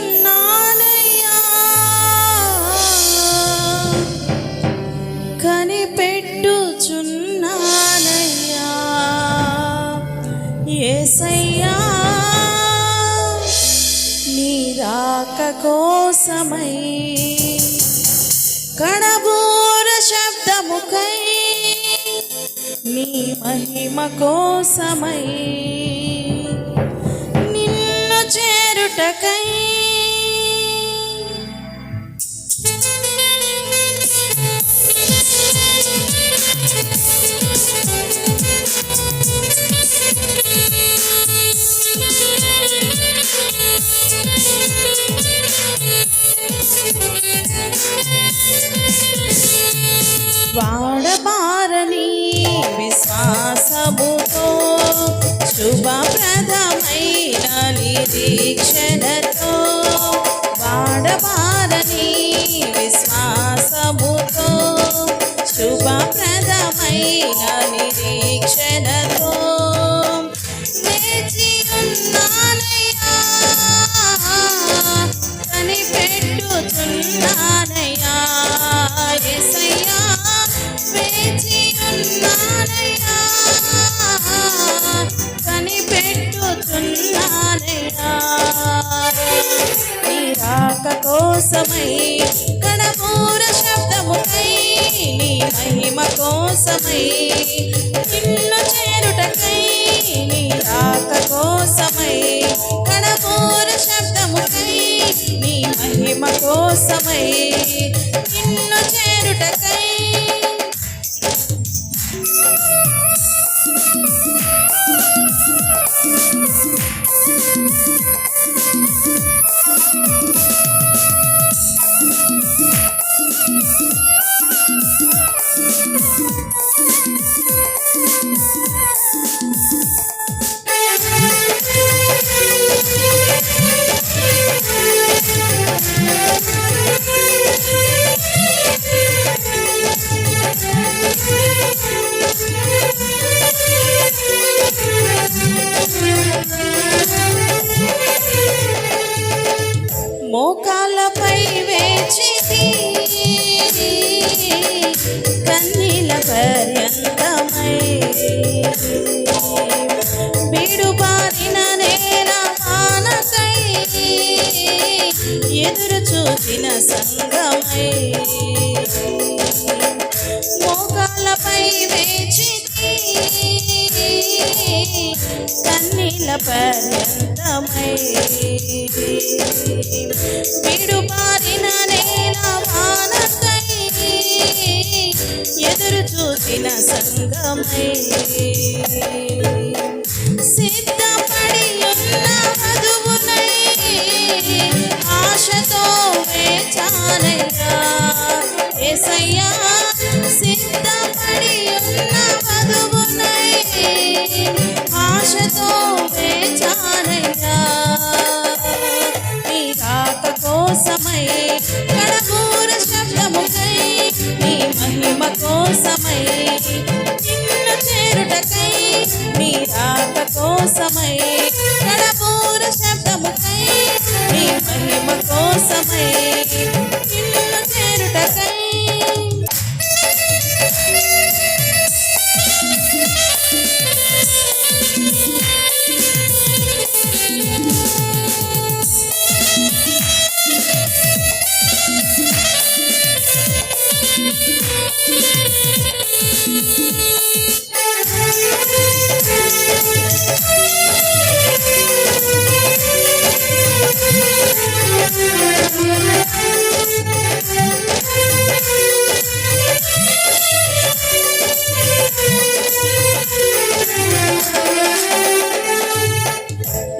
వేచియున్నానయ్యా కనిపెట్టుచున్నానయ్యా. ఏసయ్యా నీ రాక కోసమై కణబూర శబ్దముకై నీ మహిమ కోసమై నిన్ను చేరుటకై వాడబారని విశ్వాసము నిరీక్షణతో నీ రాక కోసమై కణమూర శబ్దముకై నీ మహిమ కోసమై నిన్ను చేరుటకై మోకాళ్ళపై వేచి కన్నీల పర్యంతమై బీడుబారిన నేల మానకై ఎదురు చూసిన సంగమై మోకాళ్ళపై వేచి కన్నీల పర్యంతమై కోసమై కడపూర శబ్దముకై నీ మహిమ కోసమై కోసమై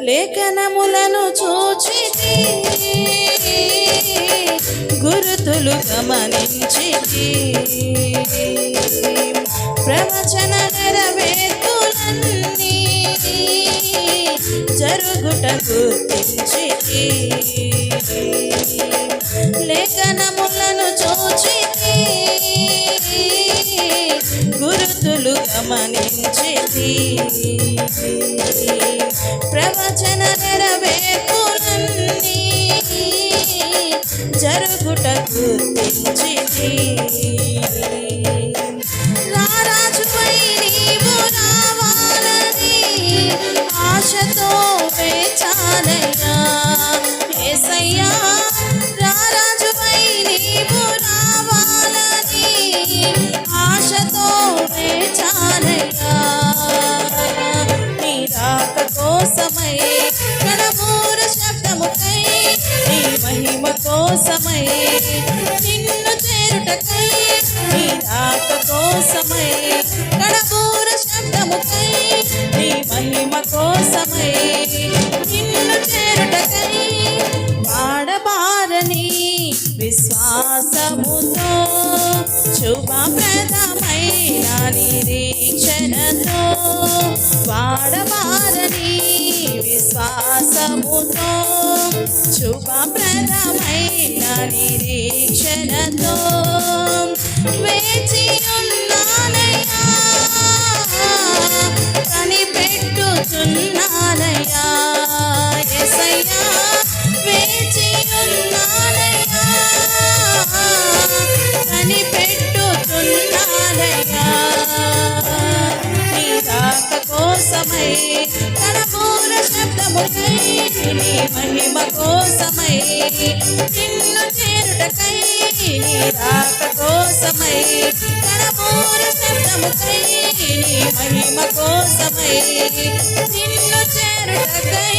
లేఖనములను చూచి గురుతులు గమనించి ప్రవచన నెరవేర్పులన్నీ జరుగుట గుర్తించి లేఖనములను భక్తులు గమనించేది. ప్రవచన నెరవేర్పులన్నీ జరుగుట గుర్తించేది కోసమై నిన్ను చేరుటకై నీ రాక కోసమై కడమూర శబ్దముకై నీ మహిమ కోసమై నిన్ను చేరుటకై వాడబారని విశ్వాసముతో శుభప్రదమైన నిరీక్షణతో వాడబారని విశ్వాసముతో శుభప్రదమై శుభప్రదమైన నిరీక్షణతో వేచి ఉన్నానయ్యా. కనిపెట్టుచున్నానయ్యా. ఎసయ్యా వేచి ఉన్నానయ్యా. కనిపెట్టుచున్నానయ్యా. నీ రాక కోసమై నిన్ను చేరుటకై నీ రాక కోసమై కడపూర శబ్దముకై నీ మహిమ కోసమై నిన్ను చేరుటకై